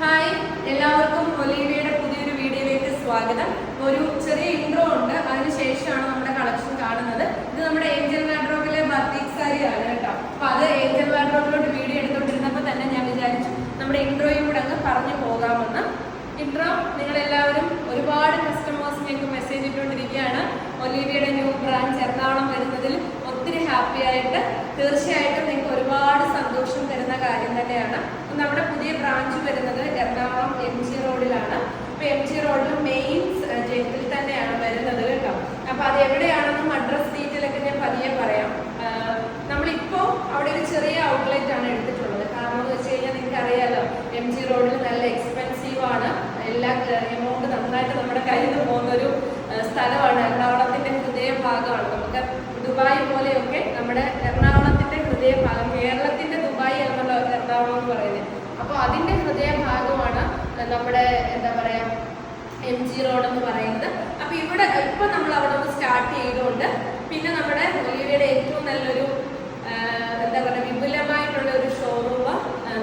Hi എല്ലാവർക്കും ഒലീവിയുടെ പുതിയൊരു വീഡിയോയിലേക്ക് സ്വാഗതം. ഒരു ചെറിയ ഇൻട്രോ ഉണ്ട്. അതിനുശേഷമാണ് നമ്മുടെ കളക്ഷൻ കാണുന്നത്. ഇത് നമ്മുടെ ഏഞ്ചൽ വാഡ്രോബിലെ ബർത്തീക് സാരിയാണ് കേട്ടോ. അപ്പൊ അത് ഏഞ്ചൽ വാഡ്രോബിലോട്ട് വീഡിയോ എടുത്തോണ്ടിരുന്നപ്പോൾ തന്നെ ഞാൻ വിചാരിച്ചു നമ്മുടെ ഇൻട്രോയും കൂടെ അങ്ങ് പറഞ്ഞു പോകാമെന്ന്. ഇൻട്രോ നിങ്ങളെല്ലാവരും ഒരുപാട് കസ്റ്റമേഴ്സ് മെസ്സേജ് ഇട്ടുകൊണ്ടിരിക്കുകയാണ്. ഒലീവിയുടെ ന്യൂ ബ്രാഞ്ച് എറണാകുളം വരുന്നതിൽ ഒത്തിരി ഹാപ്പി ആയിട്ട് തീർച്ചയായിട്ടും നിങ്ങൾക്ക് ഒരുപാട് സന്തോഷം തരുന്ന കാര്യം തന്നെയാണ്. നമ്മുടെ പുതിയ ബ്രാഞ്ച് വരുന്നത് എറണാകുളം എം ജി റോഡിലാണ് അപ്പൊ എം ജി റോഡിൽ മെയിൻ ജംഗിൽ തന്നെയാണ് വരുന്നത് കേട്ടോ. അപ്പൊ അത് എവിടെയാണെന്നും അഡ്രസ് ഡീറ്റെയിലൊക്കെ ഞാൻ പതിയെ പറയാം. നമ്മളിപ്പോ അവിടെ ഒരു ചെറിയ ഔട്ട്ലെറ്റ് ആണ് എടുത്തിട്ടുള്ളത്. കാരണം എന്ന് വെച്ച് നിങ്ങൾക്ക് അറിയാലോ എം ജി റോഡിൽ നല്ല എക്സ്പെൻസീവ് ആണ്. എല്ലാ എമൗണ്ട് നന്നായിട്ട് നമ്മുടെ കയ്യിൽ നിന്ന് പോകുന്ന ഒരു സ്ഥലമാണ്. എറണാകുളത്തിന്റെ ഹൃദയ ഭാഗമാണ് നമുക്ക് ദുബായ് പോലെയൊക്കെ നമ്മുടെ എറണാകുളത്തിന്റെ ഹൃദയ ഭാഗം കേരളത്തിന്റെ ദുബായ് എന്നുള്ള എറണാകുളം എന്ന് പറയുന്നത്. അപ്പോൾ അതിന്റെ ഹൃദയ ഭാഗമാണ് നമ്മുടെ എന്താ പറയാ എം ജി റോഡ് എന്ന് പറയുന്നത്. അപ്പൊ ഇവിടെ ഇപ്പൊ നമ്മൾ അവിടെ നിന്ന് സ്റ്റാർട്ട് ചെയ്തുകൊണ്ട് പിന്നെ നമ്മുടെ ഒലിവിയുടെ ഏറ്റവും നല്ലൊരു എന്താ പറയുക വിപുലമായിട്ടുള്ള ഒരു ഷോറൂം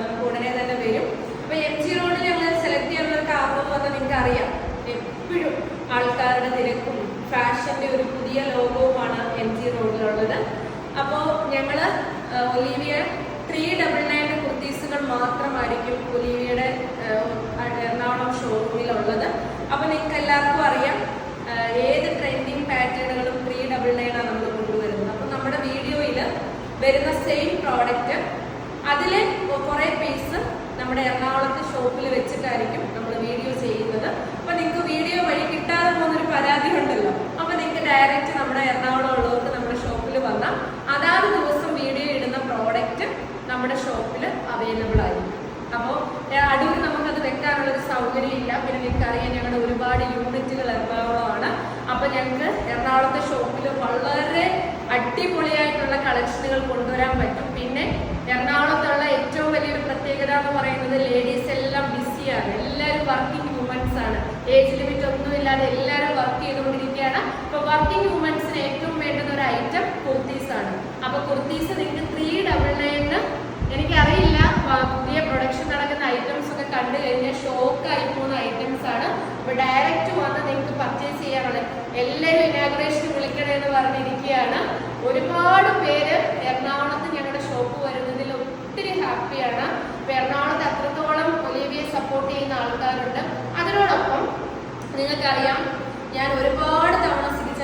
നമുക്ക് ഉടനെ തന്നെ വരും. അപ്പൊ എം ജി റോഡിൽ ഞങ്ങൾ സെലക്ട് ചെയ്യാനുള്ള കാരണം വന്നാൽ നിങ്ങൾക്ക് അറിയാം എപ്പോഴും ആൾക്കാരുടെ തിരക്കും ഫാഷന്റെ ഒരു പുതിയ ലോകവുമാണ് എം ജി റോഡിലുള്ളത് അപ്പോൾ ഞങ്ങൾ ഒലീവിയ ത്രീ ഡബിൾ നയൻ കുർത്തീസുകൾ മാത്രമായിരിക്കും പുലിയുടെ എറണാകുളം ഷോറൂമിലുള്ളത്. അപ്പോൾ നിങ്ങൾക്ക് എല്ലാവർക്കും അറിയാം ഏത് ട്രെൻഡിങ് പാറ്റേണുകളും ത്രീ ഡബിൾ നയൻ ആണ് നമ്മൾ കൊണ്ടുവരുന്നത്. അപ്പോൾ നമ്മുടെ വീഡിയോയിൽ വരുന്ന സെയിം പ്രോഡക്റ്റ് അതിൽ കുറേ പീസ് നമ്മുടെ എറണാകുളത്ത് ഷോപ്പിൽ വെച്ചിട്ടായിരിക്കും നമ്മൾ വീഡിയോ ചെയ്യുന്നത് അപ്പൊ നിങ്ങൾക്ക് വീഡിയോ വഴി കിട്ടാതെ പോകുന്നൊരു പരാതി ഉണ്ടല്ലോ അപ്പൊ നിങ്ങൾക്ക് ഡയറക്റ്റ് നമ്മുടെ എറണാകുളം ഉള്ളവർക്ക് നമ്മുടെ ഷോപ്പിൽ വന്നാൽ അതാത് ദിവസം വീഡിയോ ഇടുന്ന പ്രോഡക്റ്റ് നമ്മുടെ ഷോപ്പിൽ അവൈലബിൾ ആയിരിക്കും അപ്പോൾ അടൂർ നമുക്കത് വെക്കാനുള്ള ഒരു സൗകര്യം ഇല്ല. പിന്നെ നിങ്ങൾക്ക് അറിയാം ഞങ്ങളുടെ ഒരുപാട് യൂണിറ്റുകൾ എറണാകുളമാണ്. അപ്പൊ ഞങ്ങൾക്ക് എറണാകുളത്തെ ഷോപ്പിൽ വളരെ അടിപൊളിയായിട്ടുള്ള കളക്ഷനുകൾ കൊണ്ടുവരാൻ പറ്റും. പിന്നെ എറണാകുളത്തുള്ള ഏറ്റവും വലിയൊരു പ്രത്യേകത എന്ന് പറയുന്നത് ലേഡീസ് എല്ലാം ബിസിയാണ് എല്ലാവരും വർക്കിംഗ് വുമൻസ് ആണ്. ഏജ് ലിമിറ്റ് ഒന്നുമില്ലാതെ എല്ലാവരും വർക്ക് ചെയ്തുകൊണ്ടിരിക്കുകയാണ്. അപ്പൊ വർക്കിംഗ് വുമൻസിന് ഏറ്റവും വേണ്ടുന്ന ഒരു ഐറ്റം കുർത്തീസ് ആണ് അപ്പൊ കുർത്തീസ് നിങ്ങൾക്ക് ത്രീ ഡബിൾ നയന് എനിക്കറിയില്ല പുതിയ പ്രൊഡക്ഷൻ നടക്കുന്ന ഐറ്റംസ് ഒക്കെ കണ്ടു കഴിഞ്ഞാൽ ഷോക്ക് ആയി പോകുന്ന ഐറ്റംസ് ആണ്. അപ്പൊ ഡയറക്റ്റ് വന്ന് നിങ്ങൾക്ക് പർച്ചേസ് ചെയ്യാനുള്ള എല്ലാവരും ഇനാഗ്രേഷൻ വിളിക്കണേ എന്ന് പറഞ്ഞിരിക്കുകയാണ് ഒരുപാട് പേര് എറണാകുളത്ത് ഞങ്ങളുടെ ഷോപ്പ് വരുന്നതിൽ ഒത്തിരി ഹാപ്പിയാണ് അപ്പൊ എറണാകുളത്ത് അത്രത്തോളം ഒലീവിയെ സപ്പോർട്ട് ചെയ്യുന്ന ആൾക്കാരുണ്ട്. അതിനോടൊപ്പം നിങ്ങൾക്കറിയാം ഞാൻ ഒരുപാട്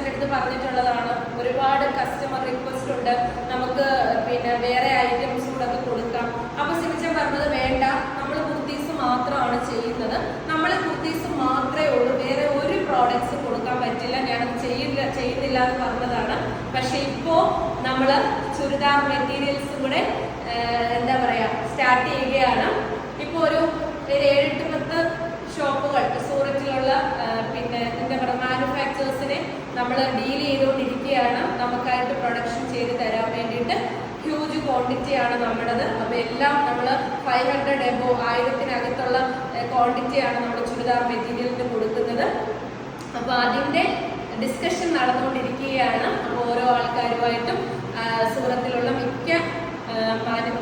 തവണ അടുത്ത് പറഞ്ഞിട്ടുള്ളതാണ്. ഒരുപാട് കസ്റ്റമർ റിക്വസ്റ്റ് ഉണ്ട്. നമുക്ക് പിന്നെ വേറെ ഐറ്റംസ് കൂടെ കൊടുക്കാം. അപ്പൊ സിരിച്ചൻ പറഞ്ഞത് വേണ്ട. നമ്മൾ കുർത്തീസ് മാത്രമാണ് ചെയ്യുന്നത്. നമ്മൾ കുർത്തീസ് മാത്രമേ ഉള്ളൂ. വേറെ ഒരു പ്രോഡക്റ്റ്സ് കൊടുക്കാൻ പറ്റില്ല. ഞാൻ ചെയ്യില്ല ചെയ്യുന്നില്ല എന്ന് പറഞ്ഞതാണ്. പക്ഷെ ഇപ്പോ നമ്മൾ ചുരിദാർ മെറ്റീരിയൽസ് കൂടെ എന്താ പറയാ സ്റ്റാർട്ട് ചെയ്യുകയാണ്. ഇപ്പൊ ഒരു ഒരു ഏഴെട്ട് പത്ത് ഷോപ്പുകൾ സൂററ്റിലുള്ള പിന്നെ എന്താ പറയുക മാനുഫാക്ചേഴ്സിനെ നമ്മൾ ഡീൽ ചെയ്തുകൊണ്ടിരിക്കുകയാണ്. നമുക്കായിട്ട് പ്രൊഡക്ഷൻ ചെയ്ത് തരാൻ വേണ്ടിയിട്ട് ഹ്യൂജ് ക്വാണ്ടിറ്റി ആണ് നമ്മുടേത്. അപ്പോൾ എല്ലാം നമ്മൾ ഫൈവ് ഹൺഡ്രഡ് എബോ ആയിരത്തിനകത്തുള്ള ക്വാണ്ടിറ്റിയാണ് നമ്മൾ ചുരിദാർ മെറ്റീരിയലിന് കൊടുക്കുന്നത്. അപ്പോൾ അതിന്റെ ഡിസ്കഷൻ നടന്നുകൊണ്ടിരിക്കുകയാണ്. അപ്പോൾ ഓരോ ആൾക്കാരുമായിട്ടും സൂറത്തിലുള്ള മിക്ക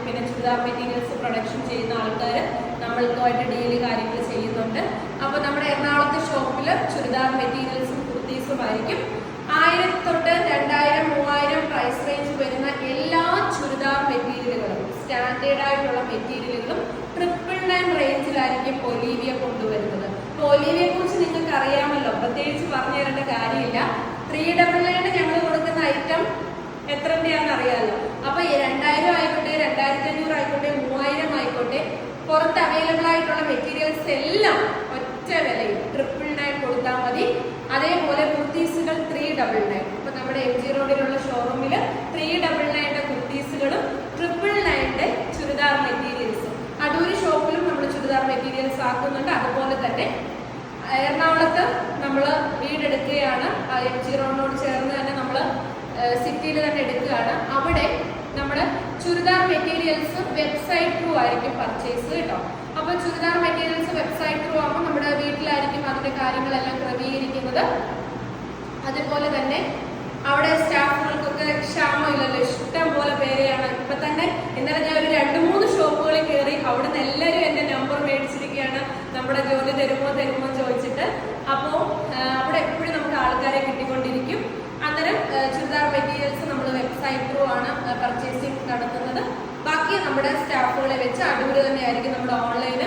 പിന്നെ ചുരിദാർ മെറ്റീരിയൽസ് പ്രൊഡക്ഷൻ ചെയ്യുന്ന ആൾക്കാർ നമ്മൾക്കുമായിട്ട് ഡീൽ കാര്യങ്ങൾ ചെയ്യുന്നുണ്ട്. അപ്പോൾ നമ്മുടെ എറണാകുളത്തെ ഷോപ്പിൽ ചുരിദാർ മെറ്റീരിയൽസും ആയിരിക്കും ആയിരം തൊട്ട് രണ്ടായിരം മൂവായിരം പ്രൈസ് റേഞ്ച് വരുന്ന എല്ലാ ചുരിദാർ മെറ്റീരിയലുകളും സ്റ്റാൻഡേർഡ് ആയിട്ടുള്ള മെറ്റീരിയലുകളും ട്രിപ്പിൾ നയൻ റേഞ്ചിലായിരിക്കും ഒലീവിയ കൊണ്ടുവരുന്നത്. ഒലീവിയെ കുറിച്ച് നിങ്ങൾക്ക് അറിയാമല്ലോ പ്രത്യേകിച്ച് പറഞ്ഞു തരേണ്ട കാര്യമില്ല. ത്രീ ഡബിൾ നയന് ഞങ്ങൾ കൊടുക്കുന്ന ഐറ്റം എത്രന്റെയാണെന്ന് അറിയാമല്ലോ. അപ്പൊ രണ്ടായിരം ആയിക്കോട്ടെ രണ്ടായിരത്തി അഞ്ഞൂറ് ആയിക്കോട്ടെ മൂവായിരം ആയിക്കോട്ടെ പുറത്ത് അവൈലബിൾ ആയിട്ടുള്ള മെറ്റീരിയൽസ് എല്ലാം ഒറ്റ വിലയിൽ ട്രിപ്പിൾ നയൻ കൊടുത്താൽ മതി. അതേപോലെ കുർത്തീസുകൾ ത്രീ ഡബിൾ നയൻ ഇപ്പൊ നമ്മുടെ എം ജി റോഡിലുള്ള ഷോറൂമിൽ ത്രീ ഡബിൾ നയന്റെ കുർത്തീസുകളും ട്രിപ്പിൾ നയന്റെ ചുരിദാർ മെറ്റീരിയൽസും അടൂര് ഷോപ്പിലും നമ്മൾ ചുരിദാർ മെറ്റീരിയൽസ് ആക്കുന്നുണ്ട്. അതുപോലെ തന്നെ എറണാകുളത്ത് നമ്മൾ വീടെടുക്കുകയാണ്. എം ജി റോഡിനോട് ചേർന്ന് തന്നെ നമ്മൾ സിറ്റിയിൽ തന്നെ എടുക്കുകയാണ്. അവിടെ നമ്മുടെ ചുരിദാർ മെറ്റീരിയൽസ് വെബ്സൈറ്റ് ത്രൂ ആയിരിക്കും പർച്ചേസ് കേട്ടോ. അപ്പൊ ചുരിദാർ മെറ്റീരിയൽസ് വെബ്സൈറ്റ് ത്രൂ ആകുമ്പോൾ നമ്മുടെ വീട്ടിലായിരിക്കും അതിന്റെ കാര്യങ്ങളെല്ലാം ക്രമീകരിക്കുന്നത്. അതുപോലെ തന്നെ അവിടെ സ്റ്റാഫുകൾക്കൊക്കെ ക്ഷാമമില്ലല്ലോ ഇഷ്ടം പോലെ പേരെയാണ്. ഇപ്പൊ തന്നെ ഇന്നലെ ഞാൻ ഒരു രണ്ട് മൂന്ന് ഷോപ്പുകളിൽ കയറി അവിടുന്ന് എല്ലാവരും എന്റെ നമ്പർ മേടിച്ചിരിക്കുകയാണ്. നമ്മുടെ ജോലി തരുമോ തരുമോ ചോദിച്ചിട്ട്. അപ്പോ അവിടെ എപ്പോഴും നമുക്ക് ആൾക്കാരെ കിട്ടിക്കൊണ്ടിരിക്കും. അന്നേരം ചുരിദാർ മെറ്റീരിയൽസ് നമ്മൾ വെബ്സൈറ്റ് ത്രൂ ആണ് പർച്ചേസിങ് നടത്തുന്നത്. ബാക്കി നമ്മുടെ സ്റ്റാഫുകളെ വെച്ച് അടിപൊളി തന്നെയായിരിക്കും നമ്മുടെ ഓൺലൈൻ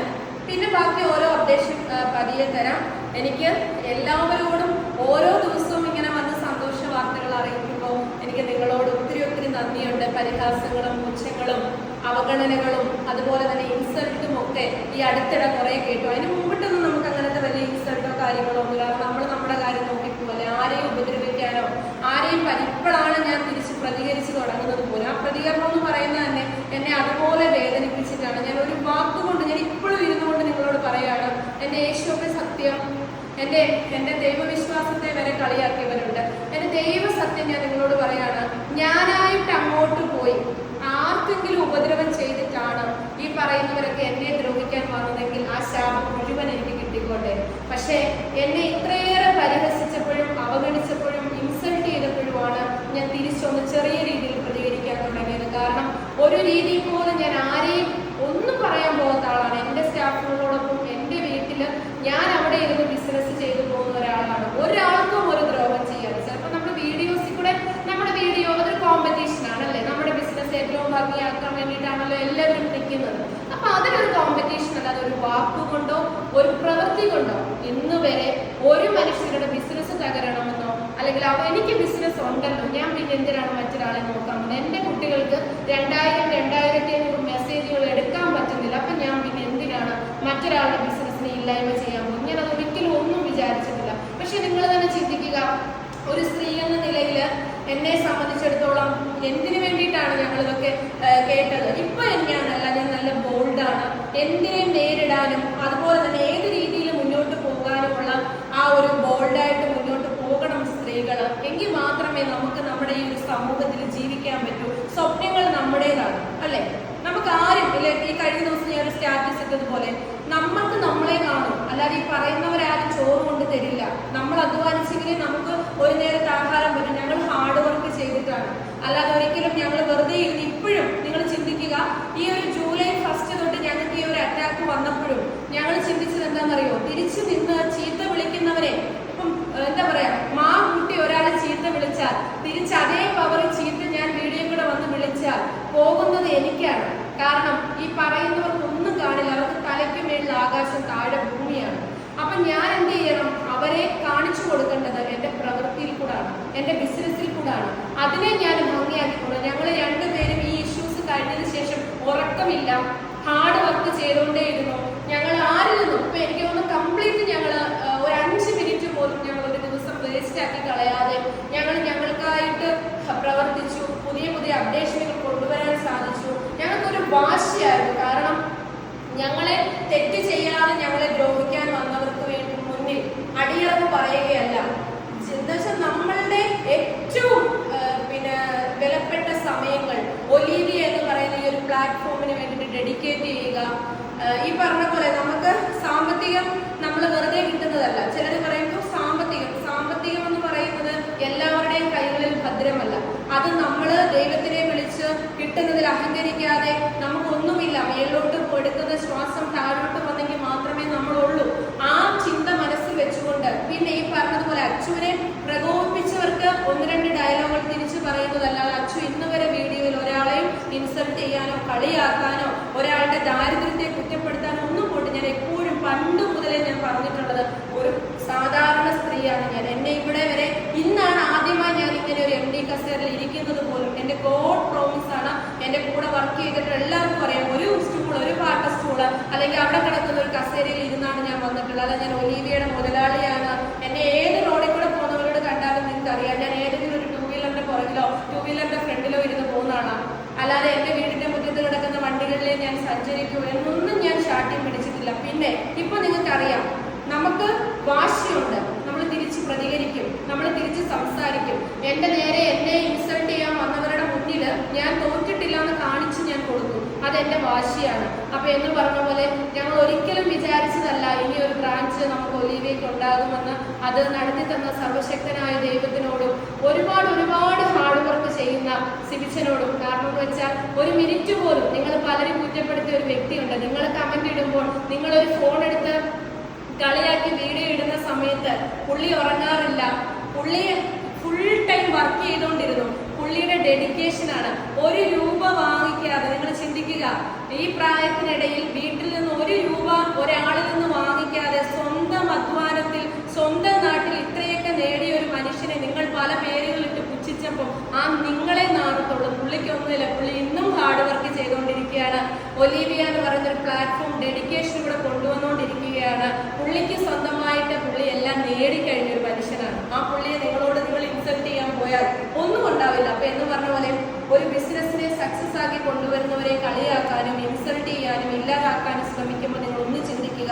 പിന്നെ ബാക്കി ഓരോ അപ്ഡേഷൻ പതിയെ തരാം. എനിക്ക് എല്ലാവരോടും ഓരോ ദിവസവും ഇങ്ങനെ വന്ന് സന്തോഷ വാർത്തകൾ അറിയിക്കുമ്പോൾ എനിക്ക് നിങ്ങളോട് ഒത്തിരി ഒത്തിരി നന്ദിയുണ്ട്. പരിഹാസങ്ങളും പുച്ഛങ്ങളും അവഗണനകളും അതുപോലെ തന്നെ ഇൻസൾട്ടും ഒക്കെ ഈ അടുത്തിടെ കുറേ കേട്ടു. അതിന് മുമ്പിട്ടൊന്നും നമുക്ക് അങ്ങനത്തെ വലിയ ഇൻസൾട്ടോ കാര്യങ്ങളോ ഒന്നുമില്ല നമ്മൾ നമ്മുടെ കാര്യം നോക്കിപ്പോലെ ആരെയും ഉപദ്രവിക്കാനോ ആരെയും ഇപ്പോഴാണ് ഞാൻ തിരിച്ച് പ്രതികരിച്ച് തുടങ്ങുന്നത് പോലും. ആ പ്രതികരണം എന്ന് പറയുന്നത് തന്നെ എന്നെ അതുപോലെ വേദനിപ്പിച്ചിട്ടാണ് ഞാൻ ഒരു വാക്കുകൊണ്ട് ഞാൻ ഇപ്പോഴും ഇരുന്നുകൊണ്ട് നിങ്ങളോട് പറയാണ് എന്റെ യേശുവിന്റെ സത്യം എന്റെ എന്റെ ദൈവവിശ്വാസത്തെ വരെ കളിയാക്കിയവരുണ്ട്. എന്റെ ദൈവസത്യം ഞാൻ നിങ്ങളോട് പറയാണ്. ഞാനായിട്ട് അങ്ങോട്ട് പോയി ആർക്കെങ്കിലും ഉപദ്രവം ചെയ്തിട്ടാണ് ഈ പറയുന്നവരൊക്കെ എന്നെ ദ്രോഹിക്കാൻ വന്നതെങ്കിൽ ആ ശാപം മുഴുവൻ എനിക്ക് കിട്ടിക്കോട്ടെ. പക്ഷേ എന്നെ ഇത്രയേറെ പരിഹസിച്ചപ്പോഴും അവഗണിച്ചപ്പോഴും ഇൻസൾട്ട് ചെയ്തപ്പോഴുമാണ് ഞാൻ തിരിച്ചൊന്ന് ചെറിയ രീതിയിൽ പ്രതികരിക്കാൻ തുടങ്ങിയത്. കാരണം ഒരു രീതിയിൽ പോലും ഞാൻ ആരെയും ഒന്നും പറയാൻ പോകാത്ത ആളാണ്. എന്റെ സ്റ്റാഫുകളോടൊപ്പം എന്റെ വീട്ടിൽ ഞാൻ അവിടെ ഇരുന്ന് ബിസിനസ് ചെയ്തു പോകുന്ന ഒരാളാണ് ഒരാൾക്കും ഒരു ദ്രോഹം ചെയ്യാതെ ചിലപ്പോൾ നമ്മുടെ വീഡിയോസിൽ കൂടെ നമ്മുടെ വീഡിയോ അതൊരു കോമ്പറ്റീഷൻ ആണല്ലേ നമ്മുടെ ബിസിനസ് ഏറ്റവും ഭംഗിയാക്കാൻ വേണ്ടിയിട്ടാണല്ലോ എല്ലാവരും നിൽക്കുന്നത് അപ്പൊ അതിനൊരു കോമ്പറ്റീഷൻ അല്ലാതെ ഒരു വാക്കുകൊണ്ടോ ഒരു പ്രവൃത്തി കൊണ്ടോ ഇന്ന് വരെ ഒരു മനുഷ്യരുടെ ബിസിനസ് തകരണമെന്നോ അല്ലെങ്കിൽ അവ എനിക്ക് ബിസിനസ് ഉണ്ടല്ലോ ഞാൻ പിന്നെ എന്തിനാണ് മറ്റൊരാളെ നോക്കാമെന്ന്? എന്റെ കുട്ടികൾക്ക് രണ്ടായിരം രണ്ടായിരത്തി അഞ്ഞൂറ് മെസ്സേജുകൾ എടുക്കാൻ പറ്റുന്നില്ല. അപ്പൊ ഞാൻ പിന്നെ എന്തിനാണ് മറ്റൊരാളുടെ ബിസിനസ്സിനെ ഇല്ലായ്മ ചെയ്യാൻ പോകും ഞാൻ അത് ഒരിക്കലും ഒന്നും വിചാരിച്ചിട്ടില്ല. പക്ഷെ നിങ്ങൾ തന്നെ ചിന്തിക്കുക ഒരു സ്ത്രീ എന്ന നിലയിൽ എന്നെ സംബന്ധിച്ചിടത്തോളം എന്തിനു വേണ്ടിയിട്ടാണ് ഞങ്ങൾ ഇതൊക്കെ കേട്ടത്? ഇപ്പൊ തന്നെയാണല്ല ഞാൻ നല്ല ബോൾഡാണ് എന്തിനേയും നേരിടാനും അതുപോലെ തന്നെ ഏത് രീതിയിൽ മുന്നോട്ട് പോകാനുമുള്ള ആ ഒരു ബോൾഡായിട്ട് മുന്നോട്ട് പോകണം സ്ത്രീകൾ എങ്കിൽ മാത്രമേ നമുക്ക് നമ്മുടെ ഈ ഒരു സമൂഹത്തിൽ ജീവിക്കാൻ പറ്റൂ. സ്വപ്നങ്ങൾ നമ്മുടേതാണ് അല്ലെ? നമുക്ക് ആരും ഇല്ലേ? ഈ കഴിഞ്ഞ ദിവസം ഞാൻ സ്റ്റാറ്റസ് ഇട്ടതുപോലെ നമ്മൾക്ക് നമ്മളെ കാണും. അല്ലാതെ ഈ പറയുന്നവരാരും ചോറ് കൊണ്ട് തരില്ല. നമ്മൾ അധ്വാനിച്ചെങ്കിലേ നമുക്ക് ഒരു നേരത്തെ ആഹാരം പറ്റും ഞങ്ങൾ ഹാർഡ് അല്ലാതെ ഒരിക്കലും ഞങ്ങൾ വെറുതെ ഇരുന്ന് ഇപ്പോഴും നിങ്ങൾ ചിന്തിക്കുക ഈ ഒരു ജൂലൈ ഫസ്റ്റ് തൊട്ട് ഞങ്ങൾക്ക് ഈ ഒരു അറ്റാക്ക് വന്നപ്പോഴും ഞങ്ങൾ ചിന്തിച്ചത് എന്താണെന്നറിയോ? തിരിച്ചു നിന്ന് ചീത്ത വിളിക്കുന്നവരെ ഇപ്പം എന്താ പറയാ മാ കുട്ടി ഒരാൾ ചീത്ത വിളിച്ചാൽ തിരിച്ച് അതേ പവർ ചീത്ത ഞാൻ വീഡിയോ കൂടെ വന്ന് വിളിച്ചാൽ പോകുന്നത് എനിക്കാണ്. കാരണം ഈ പറയുന്നവർക്ക് ഒന്നും കാണില്ല. അവർക്ക് തലയ്ക്ക് മേളിൽ ആകാശം താഴെ ഭൂമിയാണ്. അപ്പൊ ഞാൻ എന്ത് ചെയ്യണം? അവരെ കാണിച്ചു കൊടുക്കേണ്ടത് എന്റെ പ്രവൃത്തിയിൽ കൂടാണ് എന്റെ ബിസിനസ്സിൽ കൂടാണ്. അതിനെ ഞാൻ ഭംഗിയാക്കിക്കൊണ്ട് ഞങ്ങൾ രണ്ടുപേരും ഈ ഇഷ്യൂസ് കഴിഞ്ഞതിന് ശേഷം ഉറക്കമില്ല. ഹാർഡ് വർക്ക് ചെയ്തുകൊണ്ടേയിരുന്നു. ഞങ്ങൾ ആരിൽ നിന്നും എനിക്ക് തോന്നുന്നു കംപ്ലീറ്റ് ഞങ്ങൾ ഒരു അഞ്ച് മിനിറ്റ് പോലും ഞങ്ങൾ ഒരു ദിവസം വേസ്റ്റ് ആക്കി കളയാതെ ഞങ്ങൾ ഞങ്ങൾക്കായിട്ട് പ്രവർത്തിച്ചു പുതിയ പുതിയ അപ്ഡേഷനുകൾ കൊണ്ടുവരാൻ സാധിച്ചു ഞങ്ങൾക്കൊരു വാശിയായിരുന്നു കാരണം ഞങ്ങളെ തെറ്റ് ചെയ്യാതെ ഞങ്ങളെ ദ്രോഹിക്കാൻ വന്നവർക്ക് വേണ്ടി മുന്നിൽ അടിയറവ് പറയുകയല്ല എന്നുവെച്ചാൽ നമ്മളുടെ ഏറ്റവും ആ, പിന്നെ വിലപ്പെട്ട സമയങ്ങൾ ഒലീവിയ എന്ന് പറയുന്ന ഈ ഒരു പ്ലാറ്റ്ഫോമിന് വേണ്ടിയിട്ട് ഡെഡിക്കേറ്റ് ചെയ്യുക ആ, ഈ പറഞ്ഞ പോലെ നമുക്ക് സാമ്പത്തികം നമ്മൾ വെറുതെ കിട്ടുന്നതല്ല ചിലർ പറയുമ്പോൾ സാമ്പത്തികം സാമ്പത്തികം എന്ന് പറയുന്നത് എല്ലാവരുടെയും ഭദ്രമല്ല അത് നമ്മൾ ദൈവത്തിനെ വിളിച്ച് കിട്ടുന്നതിൽ അഹങ്കരിക്കാതെ നമുക്കൊന്നുമില്ല. മേലോട്ട് എടുക്കുന്ന ശ്വാസം താഴോട്ട് വന്നെങ്കിൽ മാത്രമേ നമ്മളുള്ളൂ. ആ ചിന്ത മനസ്സിൽ വെച്ചുകൊണ്ട് പിന്നെ ഈ പറഞ്ഞതുപോലെ അച്ചുവിനെ പ്രകോപിപ്പിച്ചവർക്ക് ഒന്ന് രണ്ട് ഡയലോഗുകൾ തിരിച്ചു പറയുന്നതല്ലാതെ അച്ചു ഇന്ന് വരെ വീഡിയോയിൽ ഒരാളെയും ഇൻസൾട്ട് ചെയ്യാനോ കളിയാക്കാനോ ഒരാളുടെ ദാരിദ്ര്യത്തെ കുറ്റപ്പെടുത്താനോ ഒന്നും കൊണ്ട് ഞാൻ എപ്പോഴും പണ്ട് മുതലേ ഞാൻ പറഞ്ഞിട്ടുള്ളത് ഒരു സാധാരണ സ്ത്രീയാണ് ഞാൻ. എന്നെ ഇവിടെ വരെ ഇങ്ങനെ ഒരു എം ഡി കസേരയിൽ ഇരിക്കുന്നത് പോലും എന്റെ ഗോഡ് പ്രോമിസ് ആണ്. എന്റെ കൂടെ വർക്ക് ചെയ്തിട്ട് എല്ലാവർക്കും അറിയാം. ഒരു സ്റ്റൂൾ ഒരു പാട്ട സ്റ്റൂൾ അല്ലെങ്കിൽ അവിടെ കിടക്കുന്ന ഒരു കസേരയിൽ ഇരുന്നാണ് ഞാൻ വന്നിട്ടുള്ളത്. അല്ല ഞാൻ ഒലീവിയുടെ മുതലാളിയാണ്. എന്നെ ഏത് റോഡിൽ കൂടെ പോകുന്നവരോട് കണ്ടാലും നിങ്ങൾക്ക് അറിയാം ഞാൻ ഏതെങ്കിലും ഒരു ടൂ വീലറിന്റെ പുറകിലോ ടൂ വീലറിന്റെ ഫ്രണ്ടിലോ ഇരുന്ന് പോകുന്നതാണ് അല്ലാതെ എന്റെ വീടിന്റെ മുറ്റത്ത് കിടക്കുന്ന വണ്ടികളിലേ ഞാൻ സഞ്ചരിക്കൂ എന്നൊന്നും ഞാൻ ശാഠ്യം പിടിച്ചിട്ടില്ല. പിന്നെ ഇപ്പൊ നിങ്ങൾക്കറിയാം നമുക്ക് വാശിയുണ്ട്. പ്രതികരിക്കും. നമ്മൾ തിരിച്ച് സംസാരിക്കും. എന്റെ നേരെ എന്നെ ഇൻസൾട്ട് ചെയ്യാൻ വന്നവരുടെ മുന്നിൽ ഞാൻ തോറ്റിട്ടില്ല എന്ന് കാണിച്ച് ഞാൻ കൊടുക്കും. എന്റെ വാശിയാണ്. അപ്പൊ എന്ന് പറഞ്ഞ പോലെ ഞങ്ങൾ ഒരിക്കലും വിചാരിച്ചതല്ല ഇനി ഒരു ബ്രാഞ്ച് നമുക്ക് ഒലീവയ്ക്ക് ഉണ്ടാകുമെന്ന്. അത് നടത്തി തന്ന സർവശക്തനായ ദൈവത്തിനോടും ഒരുപാട് ഒരുപാട് ഹാർഡ് വർക്ക് ചെയ്യുന്ന സിബിച്ചനോടും. കാരണം എന്ന് വെച്ചാൽ ഒരു മിനിറ്റ് പോലും നിങ്ങൾ പലരും കുറ്റപ്പെടുത്തിയ ഒരു വ്യക്തിയുണ്ട്. നിങ്ങൾ കമന്റ് ഇടുമ്പോൾ നിങ്ങളൊരു ഫോൺ എടുത്ത് കളിയാക്കി വീഡിയോ ഇടുന്ന സമയത്ത് പുള്ളി ഉറങ്ങാറില്ല. പുള്ളി ഫുൾ ടൈം വർക്ക് ചെയ്തുകൊണ്ടിരുന്നു പുള്ളിയുടെ ഡെഡിക്കേഷൻ ആണ്. ഒരു രൂപ വാങ്ങിക്കാതെ നിങ്ങൾ ചിന്തിക്കുക. ഈ പ്രായത്തിനിടയിൽ വീട്ടിൽ നിന്ന് ഒരു രൂപ ഒരാളിൽ നിന്ന് വാങ്ങിക്കാതെ സ്വന്തം അധ്വാനത്തിൽ സ്വന്തം നാട്ടിൽ ഇത്രയൊക്കെ നേടിയ ഒരു മനുഷ്യനെ നിങ്ങൾ പല പേരുകളിട്ട് പുച്ഛിച്ചപ്പോൾ ആ നിങ്ങളെ നാടത്തുള്ളൂ. പുള്ളിക്കൊന്നുമില്ല. പുള്ളി ഇന്നും ഹാർഡ് വർക്ക് ചെയ്തുകൊണ്ടിരിക്കുകയാണ് ഒലീവിയ എന്ന് പറയുന്ന ഒരു പ്ലാറ്റ്ഫോം ഡെഡിക്കേഷൻ ഇവിടെ കൊണ്ടുവന്നുകൊണ്ടിരിക്കുകയാണ് പുള്ളിക്ക് സ്വന്തമായിട്ട് പുള്ളി എല്ലാം നേടിക്കഴിഞ്ഞ ഒരു മനുഷ്യനാണ്. ആ പുള്ളിയെ നിങ്ങളോട് നിങ്ങൾ ഇൻസൾട്ട് ചെയ്യാൻ പോയാൽ ഒന്നും ഉണ്ടാവില്ല. അപ്പൊ എന്ന് പറഞ്ഞ പോലെ ഒരു ബിസിനസ്സിനെ സക്സസ് ആക്കി കൊണ്ടുവരുന്നവരെ കളിയാക്കാനും ഇൻസൾട്ട് ചെയ്യാനും ഇല്ലാതാക്കാനും ശ്രമിക്കുമ്പോൾ നിങ്ങൾ ഒന്ന് ചിന്തിക്കുക.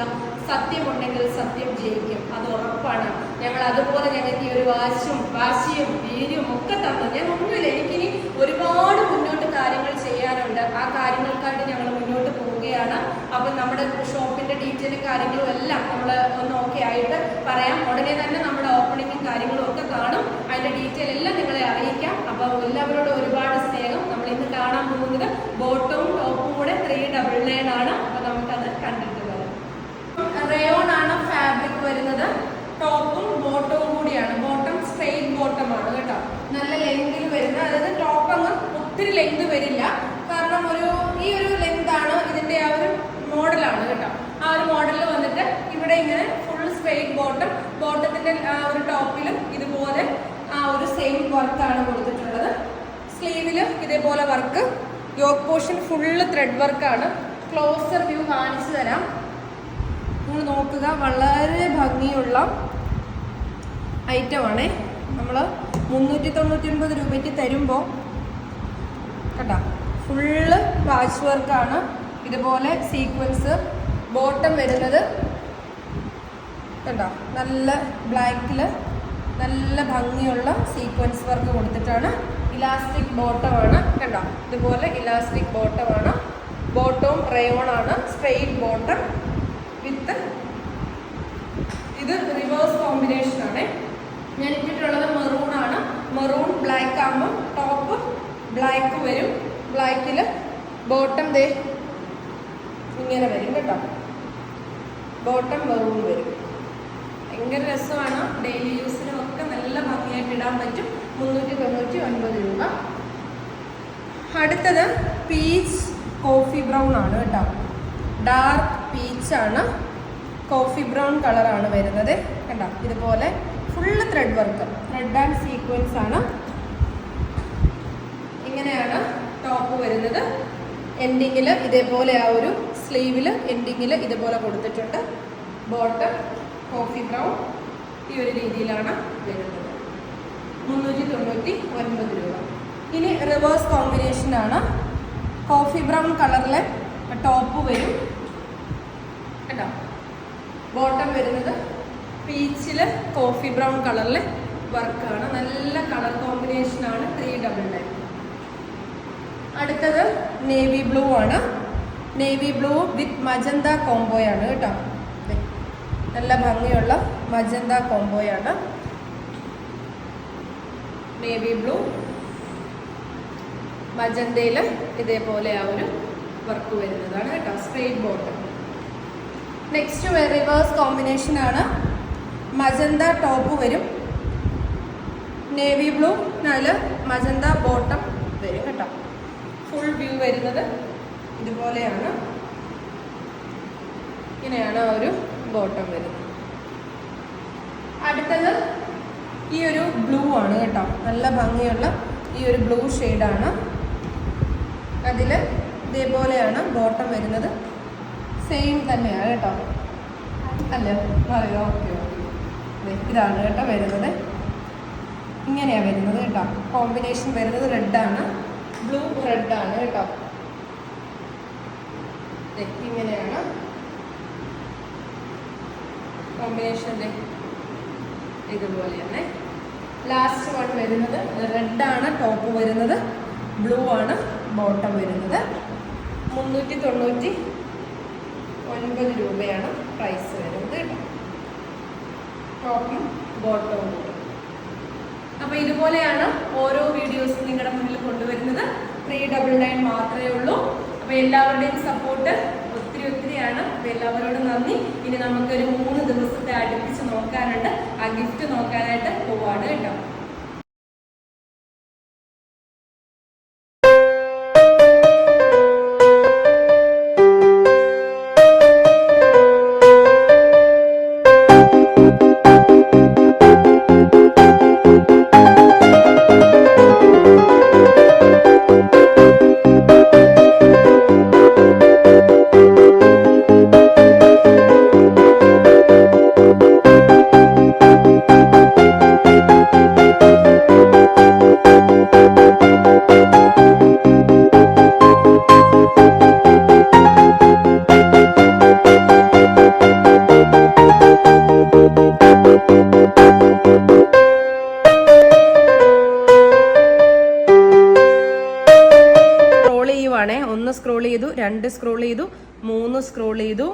സത്യമുണ്ടെങ്കിൽ സത്യം ജയിക്കും. അത് ഉറപ്പാണ്. ഞങ്ങൾ അതുപോലെ ഞങ്ങൾക്ക് ഈ ഒരു വാശും വാശിയും വീര്യവും ഒക്കെ തന്നു. ഞാൻ ഒന്നുമില്ല. എനിക്കിനി ഒരുപാട് മുന്നോട്ട് കാര്യങ്ങൾ ചെയ്യാനുണ്ട് ആ കാര്യങ്ങൾക്കായിട്ട് ഞങ്ങൾ മുന്നോട്ട് പോവുകയാണ് അപ്പം നമ്മുടെ ഷോപ്പിന്റെ ഡീറ്റെയിലും കാര്യങ്ങളും എല്ലാം നമ്മൾ ഒന്ന് ഓക്കെ ആയിട്ട് പറയാം. ഉടനെ തന്നെ നമ്മുടെ ഓപ്പണിങ്ങും കാര്യങ്ങളും ഒക്കെ കാണും. അതിന്റെ ഡീറ്റെയിൽ എല്ലാം നിങ്ങളെ അറിയിക്കാം. അപ്പോൾ എല്ലാവരോടും ഒരുപാട് സ്നേഹം. നമ്മൾ ഇന്ന് കാണാൻ പോകുന്നത് ബോട്ടവും ടോപ്പും കൂടെ ത്രീ ഡബിൾ നയൻ ആണ്. അപ്പോൾ നമുക്കത് കണ്ടിട്ട് വരാം റയോൺ ആണ് ഫാബ്രിക് വരുന്നത്. ടോപ്പും ബോട്ടവും കൂടിയാണ്. ബോട്ടം സ്ട്രെയിറ്റ് ആണ് കേട്ടോ. നല്ല ലെങ്തിൽ വരുന്ന അതായത് ടോപ്പ് അങ്ങ് ഒത്തിരി ലെങ്ത് വരില്ല കാരണം ഒരു ഈ ഒരു ലെങ്ത് ആണ് ഇതിന്റെ ആ ഒരു മോഡലാണ് കേട്ടോ ആ ഒരു മോഡലിൽ വന്നിട്ട് ഇവിടെ ഇങ്ങനെ ഫുൾ സ്ട്രെയിറ്റ് ബോട്ടം ബോട്ടത്തിന്റെ ഒരു ടോപ്പിലും ഇതുപോലെ ആ ഒരു സെയിം വർക്ക് ആണ് കൊടുത്തിട്ടുള്ളത്. സ്ലീവിലും ഇതേപോലെ work yoke portion full thread വർക്കാണ് ക്ലോസർ വ്യൂ കാണിച്ചു തരാം. നിങ്ങൾ നോക്കുക. വളരെ ഭംഗിയുള്ള ഐറ്റമാണേ നമ്മൾ മുന്നൂറ്റി തൊണ്ണൂറ്റി ഒൻപത് രൂപയ്ക്ക് തരുമ്പോൾ കേട്ടോ ഫുള്ള് പാച്ച് വർക്കാണ് ഇതുപോലെ സീക്വൻസ് ബോട്ടം വരുന്നത്. കണ്ടോ? നല്ല ബ്ലാക്കിൽ നല്ല ഭംഗിയുള്ള സീക്വൻസ് വർക്ക് കൊടുത്തിട്ടാണ് ഇലാസ്റ്റിക് ബോട്ടമാണ് കണ്ടോ? ഇതുപോലെ ഇലാസ്റ്റിക് ബോട്ടമാണ് ബോട്ടവും റയോൺ ആണ്. സ്ട്രെയിറ്റ് ബോട്ടം വിത്ത് ഇത് റിവേഴ്സ് കോമ്പിനേഷൻ ആണ്. ഞാൻ ഇട്ടിട്ടുള്ളത് മെറൂൺ ആണ്. മെറൂൺ ബ്ലാക്ക് ആകുമ്പോൾ ടോപ്പ് ബ്ലാക്ക് വരും. ബ്ലാക്കിൽ ബോട്ടം ദേ ഇങ്ങനെ വരും കേട്ടോ. ബോട്ടം മെറൂൺ വരും. ഭയങ്കര രസമാണ്. ഡെയിലി യൂസിനും ഒക്കെ നല്ല ഭംഗിയായിട്ട് ഇടാൻ പറ്റും. മുന്നൂറ്റി തൊണ്ണൂറ്റി ഒൻപത് രൂപ. അടുത്തത് പീച്ച് കോഫി ബ്രൗൺ ആണ് കേട്ടോ. ഡാർക്ക് പീച്ചാണ് കോഫി ബ്രൗൺ കളറാണ് വരുന്നത്. കണ്ടോ? ഇതുപോലെ full thread work thread and sequence ആണ്. ഇങ്ങനെയാണ് ടോപ്പ് വരുന്നത്. എൻഡിങ്ങിൽ ഇതേപോലെ ആ ഒരു സ്ലീവിൽ എൻഡിങ്ങിൽ ഇതുപോലെ കൊടുത്തിട്ടുണ്ട്. ബോട്ടം കോഫി ബ്രൗൺ ഈ ഒരു രീതിയിലാണ് വരുന്നത്. മുന്നൂറ്റി തൊണ്ണൂറ്റി ഒൻപത് രൂപ. ഇനി റിവേഴ്സ് കോമ്പിനേഷൻ ആണ്. കോഫി ബ്രൗൺ കളറിലെ ടോപ്പ് വരും. കേട്ടോ ബോട്ടം വരുന്നത് പീച്ചിൽ കോഫി ബ്രൗൺ കളറിലെ വർക്കാണ് നല്ല കളർ കോമ്പിനേഷൻ ആണ്. ത്രീ ഡബിൾ നയൻ അടുത്തത് നേവി ബ്ലൂ ആണ്. നേവി ബ്ലൂ വിത്ത് മജന്ത കോംബോയാണ് കേട്ടോ. നല്ല ഭംഗിയുള്ള മജന്ത കോംബോയാണ്. നേവി ബ്ലൂ മജന്തയിൽ ഇതേപോലെ ആ ഒരു വർക്ക് വരുന്നതാണ് കേട്ടോ straight bottom next reverse combination ആണ്. മജന്ത ടോപ്പ് വരും. നേവി ബ്ലൂ നാല് മജന്ത ബോട്ടം വരും കേട്ടോ. ഫുൾ വ്യൂ വരുന്നത് ഇതുപോലെയാണ്. ഇങ്ങനെയാണ് ഒരു ബോട്ടം വരുന്നത്. അടുത്തത് ഈ ഒരു ബ്ലൂ ആണ് കേട്ടോ. നല്ല ഭംഗിയുള്ള ഈ ഒരു ബ്ലൂ ഷെയ്ഡാണ് അതിൽ ഇതേപോലെയാണ് ബോട്ടം വരുന്നത്. സെയിം തന്നെയാണ് കേട്ടോ. അല്ലേ? ഓക്കെ ഓക്കെ ഇതാണ് കേട്ടോ വരുന്നത്. ഇങ്ങനെയാണ് വരുന്നത് കേട്ടോ. കോമ്പിനേഷൻ വരുന്നത് റെഡാണ് ബ്ലൂ റെഡാണ് കേട്ടോ. ഇങ്ങനെയാണ് കോമ്പിനേഷൻ ഇതുപോലെയാണ്. ലാസ്റ്റ് വൺ വരുന്നത് റെഡാണ് ടോപ്പ് വരുന്നത് ബ്ലൂ ആണ് ബോട്ടം വരുന്നത്. മുന്നൂറ്റി തൊണ്ണൂറ്റി ഒൻപത് രൂപയാണ് പ്രൈസ് വരുന്നത് കേട്ടോ. ടോപ്പും ബോട്ടവും കൂടി അപ്പൊ ഇതുപോലെയാണ് ഓരോ വീഡിയോസ് നിങ്ങളുടെ മുന്നിൽ കൊണ്ടുവരുന്നത്. ത്രീ ഡബിൾ നയൻ മാത്രമേ ഉള്ളൂ. അപ്പൊ എല്ലാവരുടെയും സപ്പോർട്ട് ഒത്തിരി ഒത്തിരിയാണ്. എല്ലാവരോടും നന്ദി. ഇനി നമുക്കൊരു മൂന്ന് ദിവസത്തെ അടുപ്പിച്ച് നോക്കാനുണ്ട്. ആ ഗിഫ്റ്റ് നോക്കാനായിട്ട് പോവാണ് കേട്ടോ. രണ്ട് സ്ക്രോൾ ചെയ്തു മൂന്ന് സ്ക്രോൾ ചെയ്തു.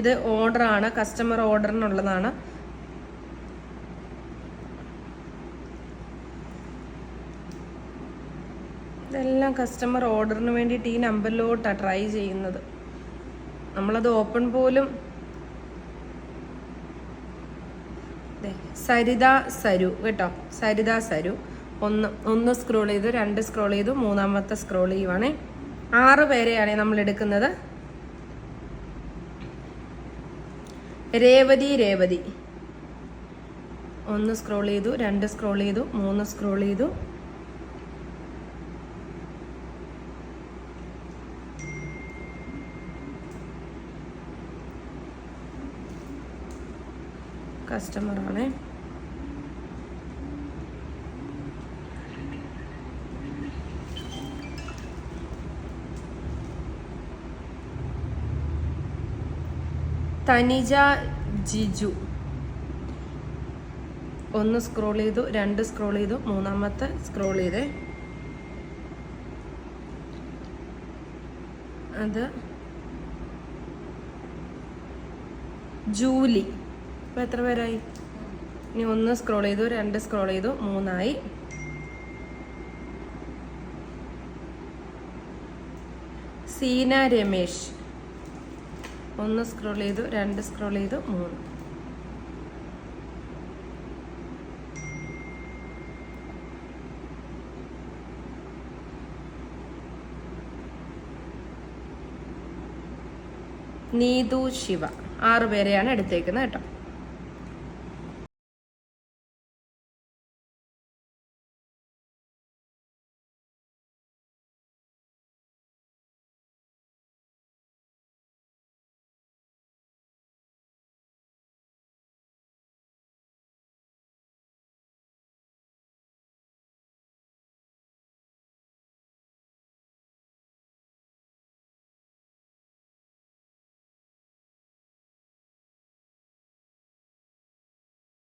ഇത് ഓർഡർ ആണ് കസ്റ്റമർ ഓർഡറിനുള്ളതാണ് ഇതെല്ലാം കസ്റ്റമർ ഓർഡറിന് വേണ്ടിയിട്ട് ഈ നമ്പറിലോട്ടാണ് ട്രൈ ചെയ്യുന്നത്. നമ്മളത് ഓപ്പൺ പോലും ദേ, സരിത സരു കേട്ടോ? സരിത സരു. ഒന്ന് ഒന്ന് സ്ക്രോൾ ചെയ്തു രണ്ട് സ്ക്രോൾ ചെയ്തു മൂന്നാമത്തെ സ്ക്രോൾ ചെയ്യുവാണേ. ആറ് പേരെയാണ് നമ്മൾ എടുക്കുന്നത്. രേവതി രേവതി. ഒന്ന് സ്ക്രോൾ ചെയ്തു രണ്ട് സ്ക്രോൾ ചെയ്തു മൂന്ന് സ്ക്രോൾ ചെയ്തു. കസ്റ്റമർ ആണേ. തനിജ ജിജു. ഒന്ന് സ്ക്രോൾ ചെയ്തു രണ്ട് സ്ക്രോൾ ചെയ്തു മൂന്നാമത്തെ സ്ക്രോൾ ചെയ്തേ. അത് ജൂലി. ഇപ്പൊ എത്ര പേരായി? ഇനി ഒന്ന് സ്ക്രോൾ ചെയ്തു രണ്ട് സ്ക്രോൾ ചെയ്തു മൂന്നായി. സീന രമേശ്. ഒന്ന് സ്ക്രോൾ ചെയ്തു രണ്ട് സ്ക്രോൾ ചെയ്തു മൂന്ന്. നീതു ശിവ. ആറുപേരെയാണ് എടുത്തേക്കുന്നത് കേട്ടോ.